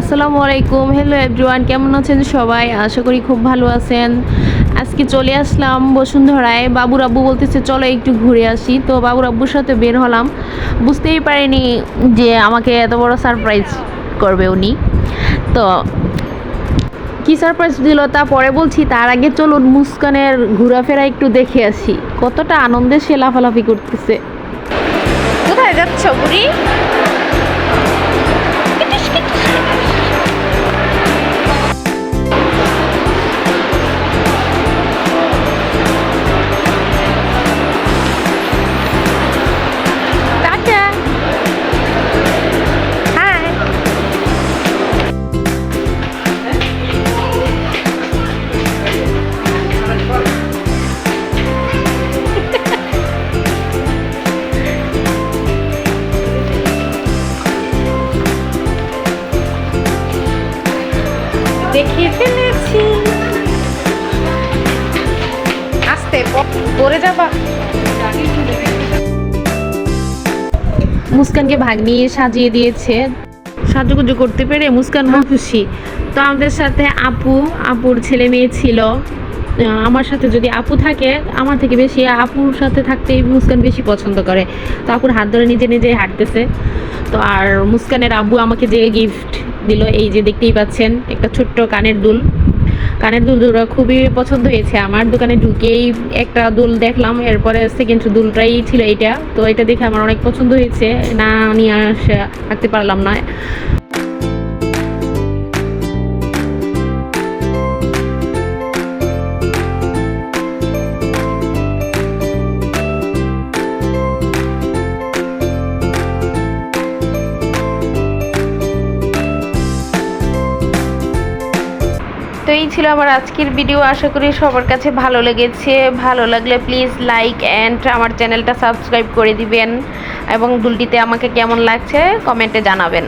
আসসালামু আলাইকুম। Hello everyone কেমন আছেন সবাই? আশা করি খুব ভালো আছেন। আজকে চলে আসলাম বসুন্ধরায়। বাবুর আব্বু বলতেছে, চলো একটু ঘুরে আসি। তো বাবুর আব্বুর সাথে বের হলাম। বুঝতেই পারিনি যে আমাকে এত বড় সারপ্রাইজ করবে উনি। তো কি সারপ্রাইজ দিল তা পরে বলছি, তার আগে চলুন মুস্কানের ঘোরাফেরা একটু দেখে আসি। কতটা আনন্দে সে লাফালাফি করতেছে। কোথায় যাচ্ছ বুড়ি? দেখিয়ে ফেলেছি। আস্তে পরে যাবা। মুস্কানকে ভাগ নিয়ে সাজিয়ে দিয়েছে। সাজুগুজু করতে পেরে মুস্কান খুশি। তো আমাদের সাথে আপু, আপুর ছেলে মেয়ে ছিল। আমার সাথে যদি আপু থাকে, আমার থেকে বেশি আপুর সাথে থাকতেই মুস্কান বেশি পছন্দ করে। তো আপুর হাত ধরে নিজে নিজে হাঁটতেছে। তো আর মুস্কানের আব্বু আমাকে যে গিফট দিল, এই যে দেখতেই পাচ্ছেন, একটা ছোট্ট কানের দুল। কানের দুল দুটো খুবই পছন্দ হয়েছে আমার। দোকানে ঢুকেই একটা দুল দেখলাম, এরপরে সেকেন্ড দুলটাই ছিল এটা তো এটা দেখে আমার অনেক পছন্দ হয়েছে। না নিয়ে আসে থাকতে পারলাম না। এই ছিল আমার আজকের ভিডিও আশা করি সবার কাছে ভালো লেগেছে। ভালো লাগলে প্লিজ লাইক অ্যান্ড আমার চ্যানেলটা সাবস্ক্রাইব করে দিবেন। এবং দুলটিতে আমাকে কেমন লাগছে কমেন্টে জানাবেন।